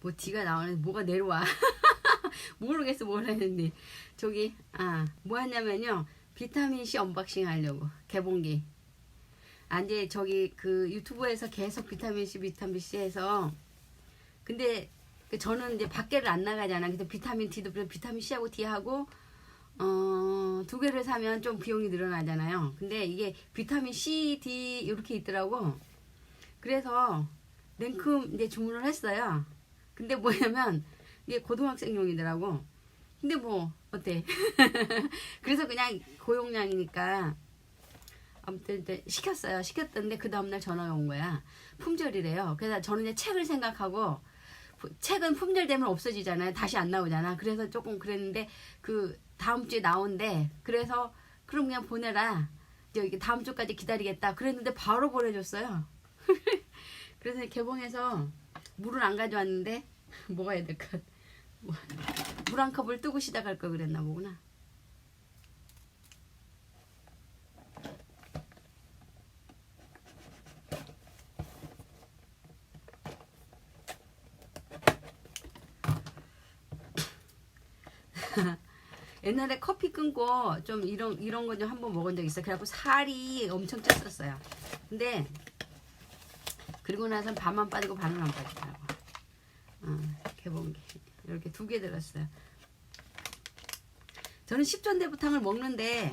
뭐 D가 나오는 뭐가 내려와 모르겠어 뭘 했는데 저기 아뭐 하냐면요 비타민 C 언박싱 하려고 개봉기 아 이제 저기 그 유튜브에서 계속 비타민 C 비타민 C 해서 근데 그 저는 이제 밖에를 안 나가잖아 근데 비타민 D도 비타민 C하고 D하고 어, 두 개를 사면 좀 비용이 늘어나잖아요. 근데 이게 비타민 C, D 이렇게 있더라고. 그래서 냉큼 이제 주문을 했어요. 근데 뭐냐면 이게 고등학생용이더라고. 근데 뭐 어때? 그래서 그냥 고용량이니까 아무튼 이제 시켰어요. 시켰던데 그 다음날 전화가 온 거야. 품절이래요. 그래서 저는 이제 책을 생각하고 부- 책은 품절되면 없어지잖아요. 다시 안 나오잖아. 그래서 조금 그랬는데 그 다음 주에 나온대. 그래서 그럼 그냥 보내라. 여기 다음 주까지 기다리겠다. 그랬는데 바로 보내줬어요. 그래서 개봉해서 물을 안 가져왔는데 먹어야 될 것. 물 한 컵을 뜨고 시작할 걸 그랬나 보구나. 옛날에 커피 끊고 좀 이런 이런 거 좀 한번 먹은 적 있어. 그래갖고 살이 엄청 쪘었어요. 근데 그리고 나선 반만 빠지고 반은 안 빠지더라고. 어, 개봉기 이렇게 두 개 들었어요. 저는 십전대부탕을 먹는데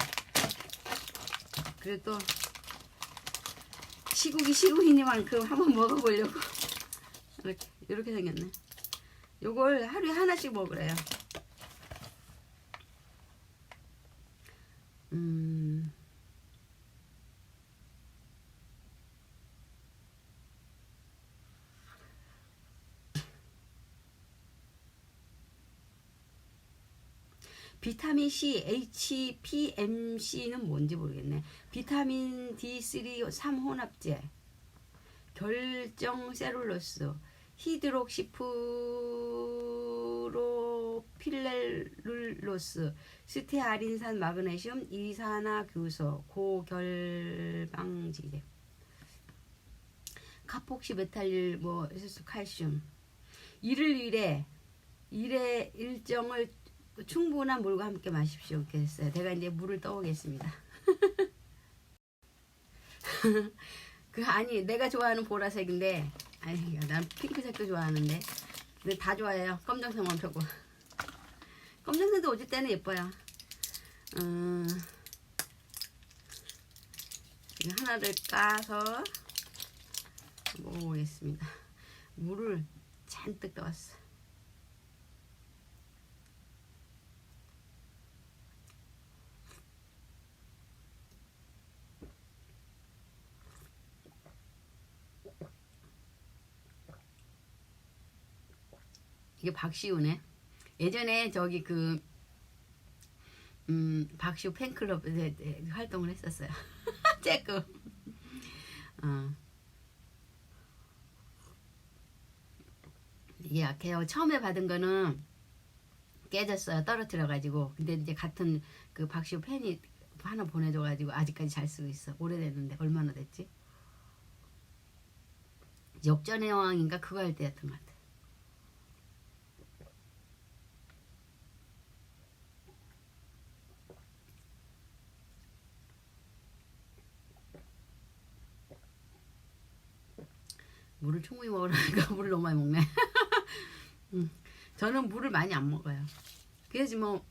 그래도 시국이 시국이니만큼 한번 먹어보려고 이렇게 이렇게 생겼네. 요걸 하루에 하나씩 먹으래요. 음. 비타민 C, HPMC는 뭔지 모르겠네. 비타민 D3 3혼합제, 결정 셀룰로스, 히드록시프로필렐룰로스, 스테아린산, 마그네슘, 이산화교소, 고결방지제, 카폭시 메탈릴, 뭐 칼슘. 일을 일에 일의 일정을 충분한 물과 함께 마십시오. 이렇게 했어요. 제가 이제 물을 떠오겠습니다. 그 아니 내가 좋아하는 보라색인데 아니 난 핑크색도 좋아하는데 근데 다 좋아해요. 검정색만 펴고 검정색도 어질 때는 예뻐요. 음, 하나를 까서 먹어보겠습니다. 물을 잔뜩 떠왔어. 이게 박시우네. 예전에 저기 그, 음, 박시우 팬클럽 에 활동을 했었어요. 쬐끔. 어. 이게 약해요. 처음에 받은 거는 깨졌어요. 떨어뜨려가지고. 근데 이제 같은 그 박시우 팬이 하나 보내줘가지고 아직까지 잘 쓰고 있어. 오래됐는데 얼마나 됐지? 역전의 여왕인가 그거 할 때였던 것 같아. 물을 충분히 먹으라니까 물을 너무 많이 먹네. 음, 저는 물을 많이 안 먹어요. 그래야지 뭐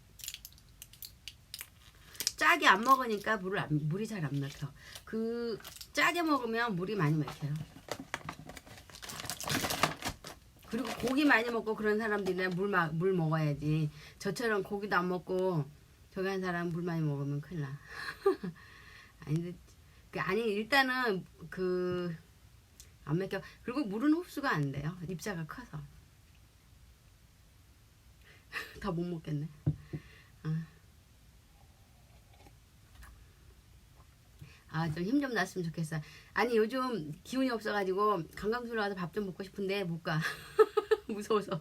짜게 안 먹으니까 물을 안, 물이 잘안 먹혀. 그 짜게 먹으면 물이 많이 먹혀요. 그리고 고기 많이 먹고 그런 사람들이나 물, 마, 물 먹어야지. 저처럼 고기도 안 먹고 저기 한 사람 물 많이 먹으면 큰일 나. 아니, 그 아니 일단은 그 안 맥혀. 그리고 물은 흡수가 안 돼요. 입자가 커서. 다 못 먹겠네. 아, 좀힘 좀 났으면 좋겠어. 아니, 요즘 기운이 없어가지고 관광소로 가서 밥 좀 먹고 싶은데 못 가. 무서워서.